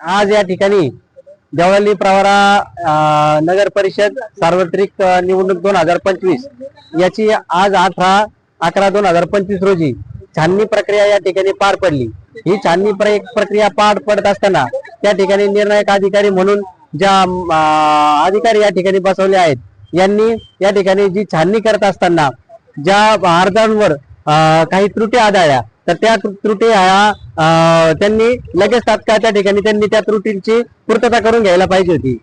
आज या ठिकाणी देवळाली प्रवारा नगर परिषद सार्वत्रिक निवडणूक दोन हजार पंचवीस याची आज अठरा अकरा दोन हजार पंचवीस रोजी छाननी प्रक्रिया या ठिकाणी पार पडली. ही छाननी प्रक्रिया पार पडत असताना त्या ठिकाणी निर्णायक अधिकारी म्हणून ज्या अं, अधिकारी या ठिकाणी बसवले आहेत यांनी या ठिकाणी जी छाननी करत असताना ज्या अर्जांवर काही त्रुटी आढळल्या तर त्या त्रुटी ह्या त्यांनी लगेच तात्काळ त्या ठिकाणी त्यांनी त्या त्रुटींची पूर्तता करून घ्यायला पाहिजे होती.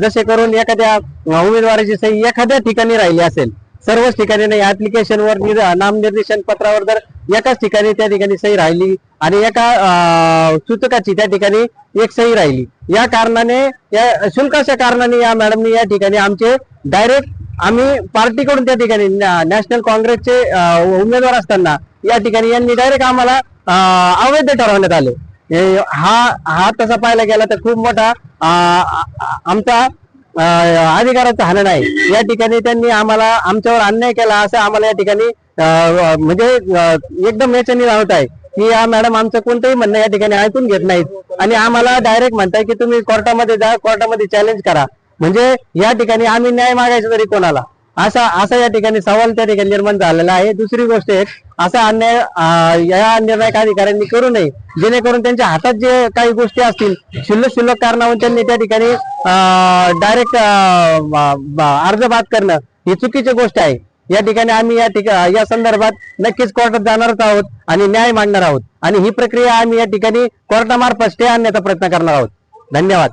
जसे करून एखाद्या उमेदवाराची सही एखाद्या ठिकाणी राहिली असेल सर्वच ठिकाणी नाही ऍप्लिकेशनवर नामनिर्देशन पत्रावर जर एकाच ठिकाणी त्या ठिकाणी सही राहिली आणि एका सूचकाची त्या ठिकाणी एक सही राहिली या कारणाने या शुल्काच्या कारणाने या मॅडमनी या ठिकाणी आमचे डायरेक्ट आम्ही पार्टीकडून त्या ठिकाणी नॅशनल काँग्रेसचे उमेदवार असताना या ठिकाणी यांनी डायरेक्ट आम्हाला अवैध ठरवण्यात आले. हा हा तसा पाहायला गेला तर खूप मोठा आमचा अं, अधिकाराचा हनन आहे या ठिकाणी त्यांनी आम्हाला आमच्यावर अन्याय केला असं आम्हाला या ठिकाणी म्हणजे एकदम याच्याने राहत आहे. की या मॅडम आमचं कोणतंही म्हणणं या ठिकाणी ऐकून घेत नाहीत. आणि आम्हाला डायरेक्ट म्हणताय की तुम्ही कोर्टामध्ये जा कोर्टामध्ये चॅलेंज करा. म्हणजे या ठिकाणी आम्ही न्याय मागायचा तरी कोणाला? असा असा या ठिकाणी सवाल त्या ठिकाणी निर्माण झालेला आहे. दुसरी गोष्ट एक असा अन्याय या निर्णायक अधिकाऱ्यांनी करू नये. जेणेकरून त्यांच्या हातात जे काही गोष्टी असतील शुल्लक शुल्लक कारणावरून त्यांनी त्या ठिकाणी डायरेक्ट अर्ज बाद करणं ही चुकीची गोष्ट आहे. या ठिकाणी आम्ही या ठिकाणी या संदर्भात नक्कीच कोर्टात जाणारच आहोत आणि न्याय मांडणार आहोत. आणि ही प्रक्रिया आम्ही या ठिकाणी कोर्टामार्फत स्टे आणण्याचा प्रयत्न करणार आहोत. धन्यवाद.